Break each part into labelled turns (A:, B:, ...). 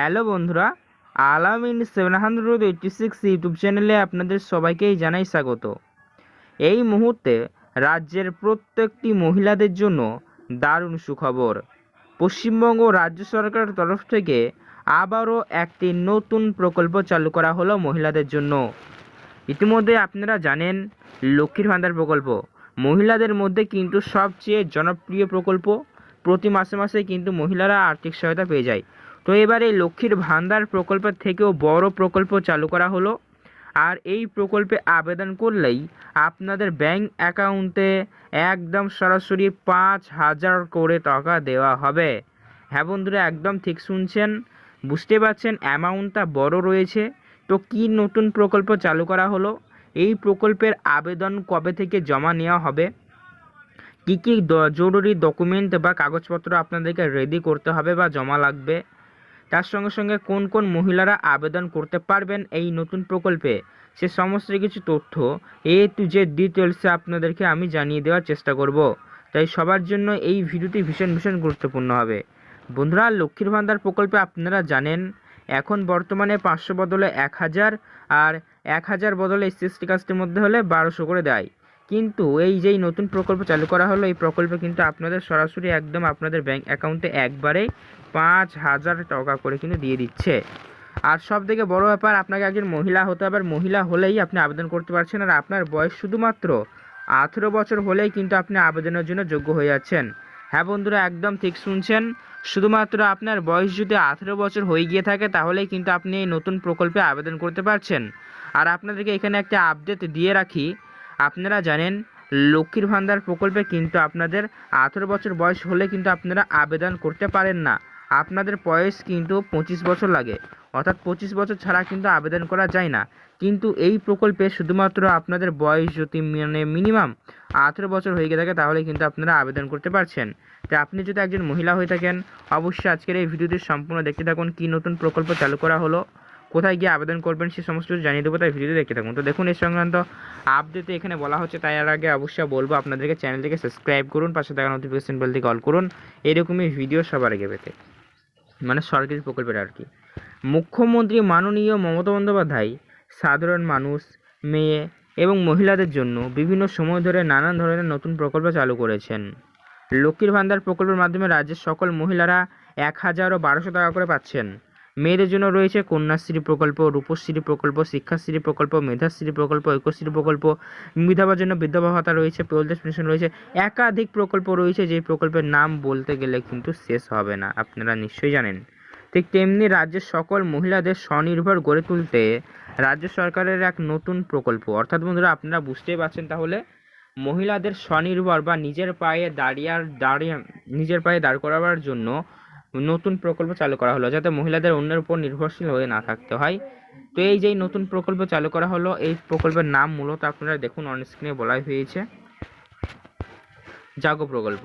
A: Hello বন্ধুরা Alamin seven hundred eighty six YouTube চ্যানেলে আপনাদের সবাইকেই জানাই স্বাগত। এই মুহূর্তে রাজ্যের প্রত্যেকটি মহিলাদের জন্য দারুণ সুখবর। পশ্চিমবঙ্গ রাজ্য সরকারের তরফ থেকে আবারও একটি নতুন প্রকল্প চালু করা হলো মহিলাদের জন্য। ইতিমধ্যে আপনারা জানেন, লক্ষ্মীর ভান্ডার প্রকল্প। মহিলাদের মধ্যে কিন্তু সবচেয়ে জনপ্রিয় প্রকল্প। প্রতি মাসে মাসে কিন্তু মহিলারা আর্থিক সহায়তা পেয়ে যায়। তো এবার লক্ষ্মীর ভান্ডার প্রকল্পের থেকেও বড় প্রকল্প চালু করা হলো। আর এই প্রকল্পে আবেদন করলেই আপনাদের ব্যাংক অ্যাকাউন্টে একদম সরাসরি পাঁচ হাজার করে টাকা দেওয়া হবে। হ্যাঁ বন্ধুরা, একদম ঠিক শুনছেন, বুঝতে পারছেন, অ্যামাউন্টটা বড় রয়েছে। তো কী নতুন প্রকল্প চালু করা হলো? এই প্রকল্পের আবেদন কবে থেকে জমা নেওয়া হবে? কী কী জরুরি ডকুমেন্ট বা কাগজপত্র আপনাদেরকে রেডি করতে হবে বা জমা লাগবে? তার সঙ্গে সঙ্গে কোন কোন মহিলারা আবেদন করতে পারবেন এই নতুন প্রকল্পে? সে সমস্ত কিছু তথ্য এ টু জেড ডিটেলসে আপনাদেরকে আমি জানিয়ে দেওয়ার চেষ্টা করব। তাই সবার জন্য এই ভিডিওটি ভীষণ ভীষণ গুরুত্বপূর্ণ হবে। বন্ধুরা, লক্ষ্মীর ভান্ডার প্রকল্পে আপনারা জানেন, এখন বর্তমানে পাঁচশো বদলে এক হাজার আর এক হাজার বদলে এসসি কাস্টের মধ্যে হলে বারোশো করে দেয়। কিন্তু এই যেই নতুন প্রকল্প চালু করা হলো, এই প্রকল্পে কিন্তু আপনাদের সরাসরি একদম আপনাদের ব্যাংক অ্যাকাউন্টে একবারেই পাঁচ হাজার টাকা করে কিন্তু দিয়ে দিচ্ছে। আর সব থেকে বড় ব্যাপার, আপনাকে একজন মহিলা হতে হবে মহিলা হলেই আপনি আবেদন করতে পারছেন, আর আপনার বয়স শুধুমাত্র আঠেরো বছর হলেই কিন্তু আপনি আবেদনের জন্য যোগ্য হয়ে যাচ্ছেন। হ্যাঁ বন্ধুরা, একদম ঠিক শুনছেন। শুধুমাত্র আপনার বয়স যদি আঠেরো বছর হয়ে গিয়ে থাকে, তাহলেই কিন্তু আপনি এই নতুন প্রকল্পে আবেদন করতে পারছেন। আর আপনাদেরকে এখানে একটা আপডেট দিয়ে রাখি। আপনারা জানেন, লক্ষ্মীর ভান্ডার প্রকল্পে কিন্তু আপনাদের আঠেরো বছর বয়স হলে কিন্তু আপনারা আবেদন করতে পারেন না। আপনাদের বয়স কিন্তু পঁচিশ বছর লাগে। অর্থাৎ পঁচিশ বছর ছাড়া কিন্তু আবেদন করা যায় না। কিন্তু এই প্রকল্পে শুধুমাত্র আপনাদের বয়স যদি মানে মিনিমাম আঠেরো বছর হয়ে গিয়ে থাকে, তাহলে কিন্তু আপনারা আবেদন করতে পারছেন। তাই আপনি যদি একজন মহিলা হয়ে থাকেন, অবশ্যই আজকের এই ভিডিওটি সম্পূর্ণ দেখতে থাকুন। কী নতুন প্রকল্প চালু করা হলো? কোথায় গিয়ে আবেদন করবেন সে সমস্ত কিছু জানিয়ে দেবো, তাই ভিডিওতে দেখতে থাকুন। তো দেখুন এই সংক্রান্ত আপডেটে এখানে বলা হচ্ছে, তাই আর আগে অবশ্যই বলব, আপনাদেরকে চ্যানেলটিকে সাবস্ক্রাইব করুন, পাশে থাকা নোটিফিকেশন বেল থেকে অল করুন, এরকমই ভিডিও সবার আগে পেতে। মানে সরকারি প্রকল্পের আর কি। মুখ্যমন্ত্রী মাননীয় মমতা বন্দ্যোপাধ্যায়, সাধারণ মানুষ, মেয়ে এবং মহিলাদের জন্য বিভিন্ন সময় ধরে নানান ধরনের নতুন প্রকল্প চালু করেছেন। লক্ষ্মীর ভান্ডার প্রকল্পের মাধ্যমে রাজ্যের সকল মহিলারা এক হাজার ও বারোশো টাকা করে পাচ্ছেন। মেয়েদের জন্য রয়েছে কন্যাশ্রী প্রকল্প, রূপশ্রী প্রকল্প, শিক্ষাশ্রী প্রকল্প, মেধাশ্রী প্রকল্প ঐক্যশ্রী প্রকল্প, বিধবার জন্য বিধবা ভাতা রয়েছে এজ পেনশন রয়েছে, একাধিক প্রকল্প রয়েছে যে প্রকল্পের নাম বলতে গেলে কিন্তু শেষ হবে না, আপনারা নিশ্চয়ই জানেন। ঠিক তেমনি রাজ্যের সকল মহিলাদের স্বনির্ভর গড়ে তুলতে রাজ্য সরকারের এক নতুন প্রকল্প। অর্থাৎ বন্ধুরা, আপনারা বুঝতেই পারছেন তাহলে, মহিলাদের স্বনির্ভর বা নিজের পায়ে দাঁড়িয়ে দাঁড়িয়ে, নিজের পায়ে দাঁড় করাবার জন্য নতুন প্রকল্প চালু করা হলো যাতে মহিলাদের অন্যের উপর নির্ভরশীল হয়ে না থাকতে হয়। তো এই যেই নতুন প্রকল্প চালু করা হলো, এই প্রকল্পের নাম মূলত আপনারা দেখুন অন স্ক্রিনে বলাই হয়েছে। জাগো প্রকল্প।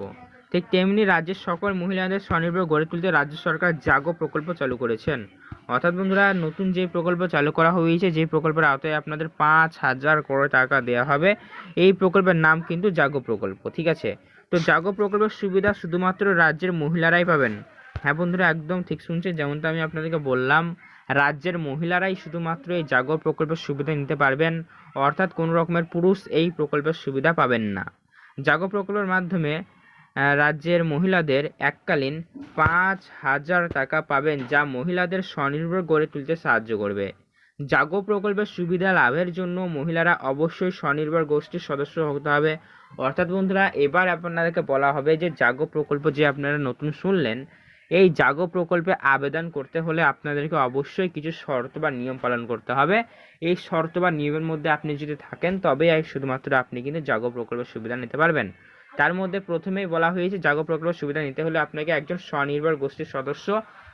A: ঠিক তেমনি রাজ্যের সকল মহিলাদের স্বনির্ভর গড়ে তুলতে রাজ্য সরকার জাগো প্রকল্প চালু করেছেন। অর্থাৎ বন্ধুরা, নতুন যে প্রকল্প চালু করা হয়েছে, যে প্রকল্পের আওতায় আপনাদের পাঁচ হাজার করে টাকা দেওয়া হবে, এই প্রকল্পের নাম কিন্তু জাগো প্রকল্প, ঠিক আছে? তো জাগো প্রকল্পের সুবিধা শুধুমাত্র রাজ্যের মহিলারাই পাবেন। হ্যাঁ বন্ধুরা, একদম ঠিক শুনছেন। যেমনটা আমি আপনাদেরকে বললাম, রাজ্যের মহিলারাই শুধুমাত্র এই জাগো প্রকল্পের সুবিধা নিতে পারবেন, অর্থাৎ কোনো রকমের পুরুষ এই প্রকল্পের সুবিধা পাবেন না। জাগো প্রকল্পের মাধ্যমে রাজ্যের মহিলাদের এককালীন পাঁচ হাজার টাকা পাবেন, যা মহিলাদের স্বনির্ভর গড়ে তুলতে সাহায্য করবে। জাগো প্রকল্পের সুবিধা লাভের জন্য মহিলারা অবশ্যই স্বনির্ভর গোষ্ঠীর সদস্য হতে হবে। অর্থাৎ বন্ধুরা, এবার আপনাদেরকে বলা হবে যে জাগো প্রকল্প যে আপনারা নতুন শুনলেন এই জাগো প্রকল্পে আবেদন করতে হলে আপনাদেরকে অবশ্যই কিছু শর্ত বা নিয়ম পালন করতে হবে। এই শর্ত বা নিয়মের মধ্যে আপনি যদি থাকেন, তবেই শুধুমাত্র আপনি কিন্তু জাগো প্রকল্পের সুবিধা নিতে পারবেন। তার মধ্যে প্রথমেই বলা হয়েছে, জাগো প্রকল্পের সুবিধা নিতে হলে আপনাকে একজন স্বনির্ভর গোষ্ঠীর সদস্য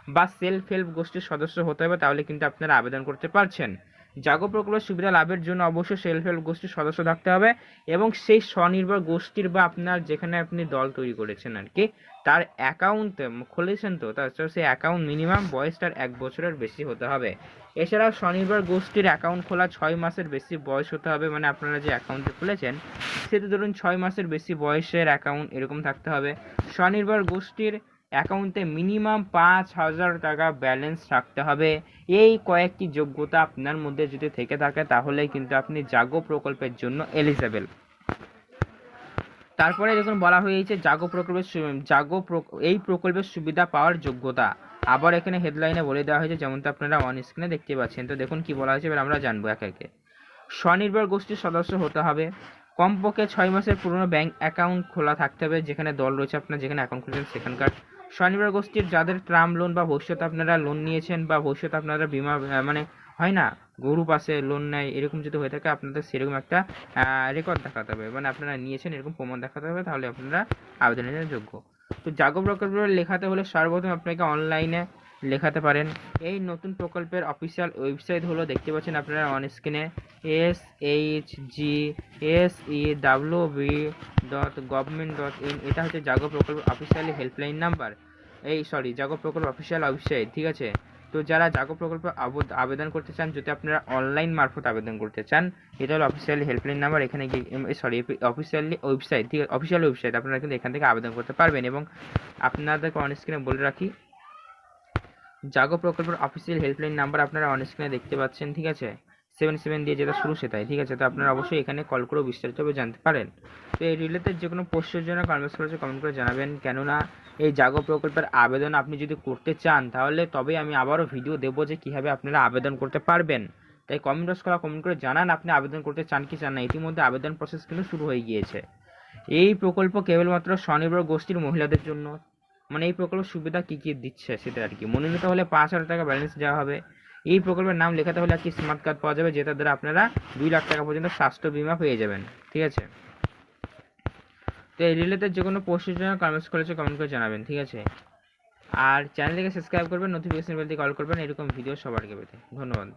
A: বা সেলফ হেল্প গোষ্ঠীর সদস্য হতে হবে, তাহলে কিন্তু আপনারা আবেদন করতে পারছেন। জাগো প্রকল্পের সুবিধা লাভের জন্য অবশ্যই সেলফ হেল্প গোষ্ঠীর সদস্য থাকতে হবে এবং সেই স্বনির্ভর গোষ্ঠীর বা আপনার যেখানে আপনি দল তৈরি করেছেন আর কি, তার অ্যাকাউন্ট খুলেছেন তো তার সেই অ্যাকাউন্ট মিনিমাম বয়সটার এক বছরের বেশি হতে হবে। এছাড়াও স্বনির্ভর গোষ্ঠীর অ্যাকাউন্ট খোলা ছয় মাসের বেশি বয়স হতে হবে মানে আপনারা যে অ্যাকাউন্টে খুলেছেন, সেটা ধরুন ছয় মাসের বেশি বয়সের অ্যাকাউন্ট এরকম থাকতে হবে। স্বনির্ভর গোষ্ঠীর অ্যাকাউন্টে মিনিমাম পাঁচ হাজার টাকা ব্যালেন্স রাখতে হবে। এই কয়েকটি যোগ্যতা আপনার মধ্যে যদি থেকে থাকে তাহলে কিন্তু আপনি জাগো প্রকল্পের জন্য এলিজেবেল তারপরে দেখুন, বলা হয়েছে জাগো প্রকল্পের জাগো এই প্রকল্পের সুবিধা পাওয়ার যোগ্যতা। আবার এখানে হেডলাইনে বলে দেওয়া হয়েছে, যেমনটা আপনারা অন স্ক্রিনে দেখতে পাচ্ছেন। তো দেখুন কি বলা হয়েছে, এবার আমরা জানব একে একে। স্বনির্ভর গোষ্ঠীর সদস্য হতে হবে। কমপক্ষে ছয় মাসের পুরনো ব্যাংক অ্যাকাউন্ট খোলা থাকতে হবে, যেখানে দল রয়েছে আপনার, যেখানে অ্যাকাউন্ট খুলেছেন সেখানকার। স্বনির্ভর গোষ্ঠীর যাদের টার্ম লোন বা ভবিষ্যতে আপনারা লোন নিয়েছেন বা ভবিষ্যতে আপনারা বিমা মানে হয় না, গরু পাশে লোন নেয়, এরকম যদি হয়ে থাকে আপনাদের সেরকম একটা রেকর্ড দেখাতে হবে। মানে আপনারা নিয়েছেন, এরকম প্রমাণ দেখাতে হবে, তাহলে আপনারা আবেদনের যোগ্য। তো জাগো প্রকল্প লেখাতে হলে সর্বপ্রথম আপনাকে অনলাইনে লেখাতে পারেন। এই নতুন প্রকল্পের অফিসিয়াল ওয়েবসাইট হলো, দেখতে পাচ্ছেন আপনারা অন স্ক্রিনে S H G S E W B dot government dot in এটা হচ্ছে জাগো প্রকল্প অফিসিয়ালি হেল্পলাইন নাম্বার এই সরি জাগো প্রকল্প অফিসিয়াল ওয়েবসাইট ঠিক আছে? তো যারা জাগো প্রকল্পে আবদ- আবেদন করতে চান, যদি আপনারা অনলাইন মারফত আবেদন করতে চান, এটা হলো অফিসিয়ালি হেল্পলাইন নাম্বার এখানে গিয়ে সরি অফিসিয়ালি ওয়েবসাইট ঠিক আছে? অফিসিয়াল ওয়েবসাইট আপনারা কিন্তু এখান থেকে আবেদন করতে পারবেন। এবং আপনাদেরকে অন স্ক্রিনে বলে রাখি, জাগো প্রকল্পের অফিসিয়াল হেল্পলাইন নাম্বার আপনারা অন স্ক্রিনে দেখতে পাচ্ছেন, ঠিক আছে? সেভেন সেভেন দিয়ে যেটা শুরু সেটাই, ঠিক আছে? তো আপনারা অবশ্যই এখানে কল করেও বিস্তারিতভাবে জানতে পারেন। তো এই রিলেটেড যে কোনো পোস্টের জন্য কনভার্স করেছে কমেন্ট করে জানাবেন। কেননা এই জাগো প্রকল্পের আবেদন আপনি যদি করতে চান, তাহলে তবেই আমি আবারও ভিডিও দেবো যে কীভাবে আপনারা আবেদন করতে পারবেন। তাই কমেন্ট বক্স করা কমেন্ট করে জানান আপনি আবেদন করতে চান কি চান না। ইতিমধ্যে আবেদন প্রসেস কিন্তু শুরু হয়ে গিয়েছে। এই প্রকল্প কেবলমাত্র স্বনির্ভর গোষ্ঠীর মহিলাদের জন্য। মানে এই প্রকল্প সুবিধা কী কী দিচ্ছে সেটা আর কি। মনোনীত হলে পাঁচ হাজার টাকা ব্যালেন্স দেওয়া হবে। এই প্রকল্পের নাম লেখাতে হলে একটি স্মার্ট কার্ড পাওয়া যাবে যেটা দ্বারা আপনারা দুই লাখ টাকা পর্যন্ত স্বাস্থ্য বিমা পেয়ে যাবেন, ঠিক আছে? তো এই রিলেটেড যে কোনো পোস্টের জন্য কমেন্টস করেছে কমেন্ট করে জানাবেন, ঠিক আছে? আর চ্যানেলটিকে সাবস্ক্রাইব করবেন নোটিফিকেশন বেলটি কল করবেন, এরকম ভিডিও সবার আগে পেতে। ধন্যবাদ।